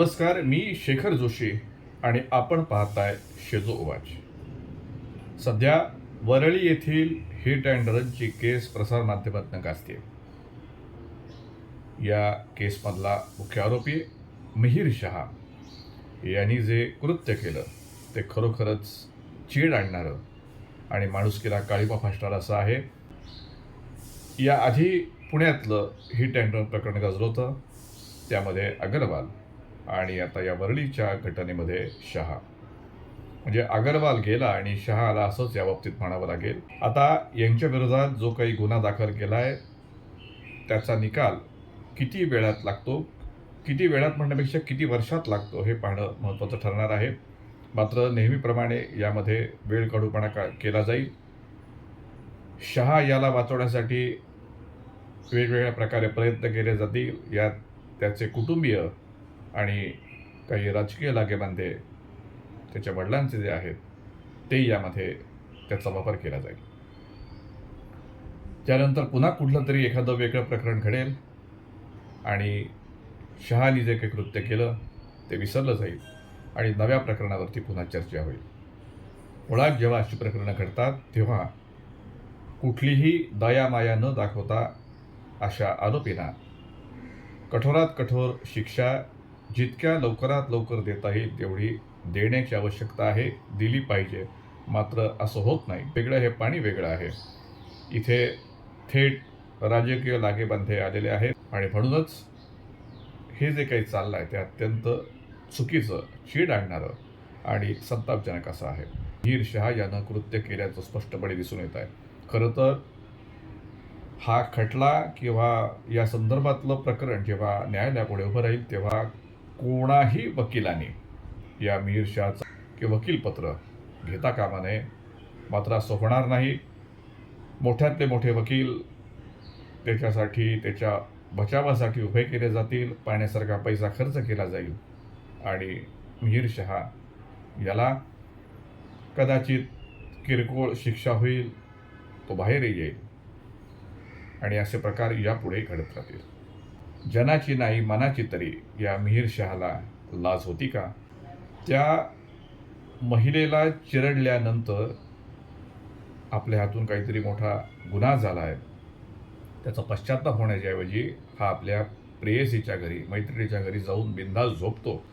नमस्कार मी शेखर जोशी आणि आपण पाहताय शेजो ओवाच सध्या वरळी येथील हिट अँड रनची केस प्रसारमाध्यमातून गाजते या केसमधला मुख्य आरोपी मिहीर शहा यांनी जे कृत्य केलं ते खरोखरच चीड आणणारं आणि माणुसकीला काळीमा फासणारं असं आहे. याआधी पुण्यातलं हिट अँड रन प्रकरण गाजलं होतं त्यामध्ये अगरवाल आणि आता या वरळीच्या घटनेमध्ये शहा. म्हणजे अगरवाल गेला आणि शहा आला असंच या बाबतीत म्हणावं लागेल. आता यांच्या विरोधात जो काही गुन्हा दाखल केला आहे त्याचा निकाल किती वेळात लागतो? किती वेळात म्हणण्यापेक्षा किती वर्षात लागतो हे पाहणं महत्त्वाचं ठरणार आहे. मात्र नेहमीप्रमाणे यामध्ये वेळ काढूपणा का केला जाईल? शहा याला वाचवण्यासाठी वेगवेगळ्या प्रकारे प्रयत्न केले जातील. यात त्याचे कुटुंबीय आणि काही राजकीय लागेबांधे त्याच्या वडिलांचे जे आहेत ते यामध्ये त्याचा वापर केला जाईल. त्यानंतर पुन्हा कुठलं तरी एखादं वेगळं प्रकरण घडेल आणि शहानी जे काही कृत्य केलं ते विसरलं जाईल आणि नव्या प्रकरणावरती पुन्हा चर्चा होईल. मुळात जेव्हा अशी प्रकरणं घडतात तेव्हा कुठलीही दयामाया न दाखवता अशा आरोपींना कठोरात कठोर शिक्षा जितक्या लवकरात लवकर देता येईल तेवढी देण्याची आवश्यकता आहे दिली पाहिजे. मात्र असं होत नाही. वेगळं हे पाणी वेगळं आहे. इथे थेट राजकीय लागेबांधे आलेले आहेत. आणि म्हणूनच हे जे काही चाललं आहे ते अत्यंत चुकीचं चीड आणणारं आणि संतापजनक असं आहे. हीर शहा यानं कृत्य केल्याचं स्पष्टपणे दिसून येत आहे. खरं तर हा खटला किंवा या संदर्भातलं प्रकरण जेव्हा न्यायालयापुढे उभं राहील तेव्हा कोणाही वकिलाने या मीर शहाचं किंवा वकीलपत्र घेता कामा नये मात्र असं होणार नाही. मोठ्यातले मोठे वकील त्याच्यासाठी त्याच्या बचावासाठी उभे केले जातील पाण्यासारखा पैसा खर्च केला जाईल आणि मिहीर शहा याला कदाचित किरकोळ शिक्षा होईल तो बाहेरही येईल. आणि असे प्रकार यापुढे घडत राहतील. जनाची नाही मनाची तरी या मिहीर शहाला लाज होती का? त्या महिलेला चिरडल्यानंतर आपल्या हातून काहीतरी मोठा गुन्हा झाला आहे त्याचा पश्चाताप होण्याच्याऐवजी हा आपल्या प्रेयसीच्या घरी मैत्रिणीच्या घरी जाऊन बिंदास झोपतो.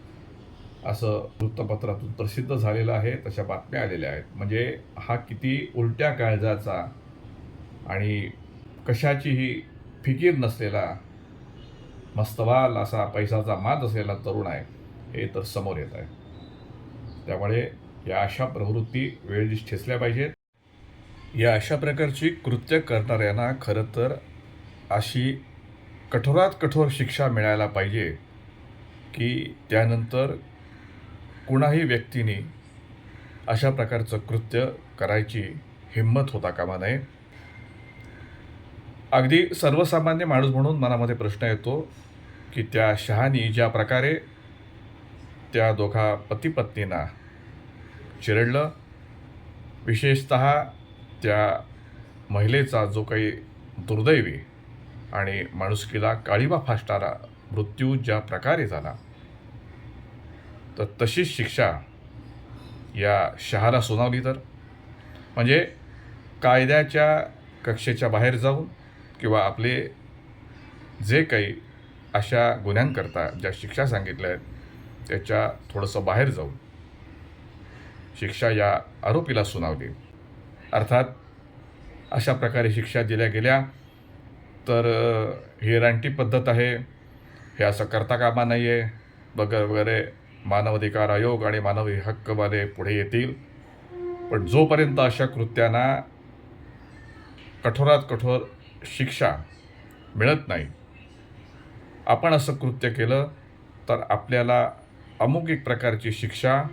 असं वृत्तपत्रातून प्रसिद्ध झालेलं आहे तशा बातम्या आलेल्या आहेत. म्हणजे हा किती उलट्या काळजाचा आणि कशाचीही फिकीर नसलेला मस्तवाल असा पैसाचा मात असलेला तरुण आहे. हे तर समोर येत आहे. त्यामुळे या अशा प्रवृत्ती वेळीच ठेचल्या पाहिजेत. या अशा प्रकारची कृत्य करणाऱ्यांना खरं तर अशी कठोरात कठोर शिक्षा मिळायला पाहिजे की त्यानंतर कुणाही व्यक्तीने अशा प्रकारचं कृत्य करायची हिंमत होता कामा नये. अगदी सर्वसामान्य माणूस म्हणून मनामध्ये प्रश्न येतो की त्या शहानी ज्या प्रकारे त्या दोघा पतीपत्नींना चिरडलं विशेषत त्या महिलेचा जो काही दुर्दैवी आणि माणुसकीला काळीबा फासणारा मृत्यू ज्या प्रकारे झाला तर तशीच शिक्षा या शहाला सुनावली तर. म्हणजे कायद्याच्या कक्षेच्या बाहेर जाऊन किंवा आपले जे काही अशा गुन्ह्यांकरता ज्या शिक्षा सांगितल्या आहेत त्याच्या थोडंसं बाहेर जाऊन शिक्षा या आरोपीला सुनावली. अर्थात अशा प्रकारे शिक्षा दिल्या गेल्या तर ही रानटी पद्धत आहे हे असं करता कामा नाही आहे वगैरे वगैरे मानवाधिकार आयोग आणि मानवी हक्कवाले पुढे येतील. पण जोपर्यंत अशा कृत्यांना कठोरात कठोर शिक्षा मिळत नाही. आपण असं कृत्य केलं तर आपल्याला अमुक एक प्रकारची शिक्षा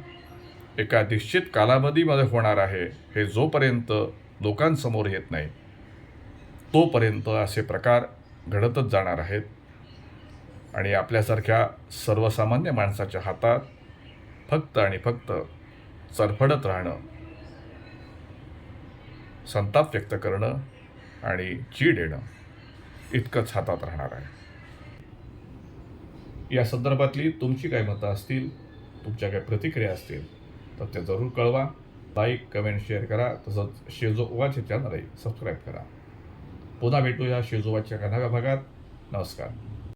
एका निश्चित कालावधीमध्ये होणार आहे हे जोपर्यंत लोकांसमोर येत नाही तोपर्यंत असे प्रकार घडतच जाणार आहेत. आणि आपल्यासारख्या सर्वसामान्य माणसाच्या हातात फक्त आणि फक्त चरफडत राहणं संताप व्यक्त करणं आणि चीड येणं इतकंच हातात राहणार आहे. या संदर्भातली तुमची काय मतं असतील तुमच्या काय प्रतिक्रिया असतील तर ते जरूर कळवा. लाईक कमेंट शेअर करा. तसंच शेजोवाचे चॅनलही सबस्क्राईब करा. पुन्हा भेटूया शेजोवाच्या नव्या भागात. नमस्कार.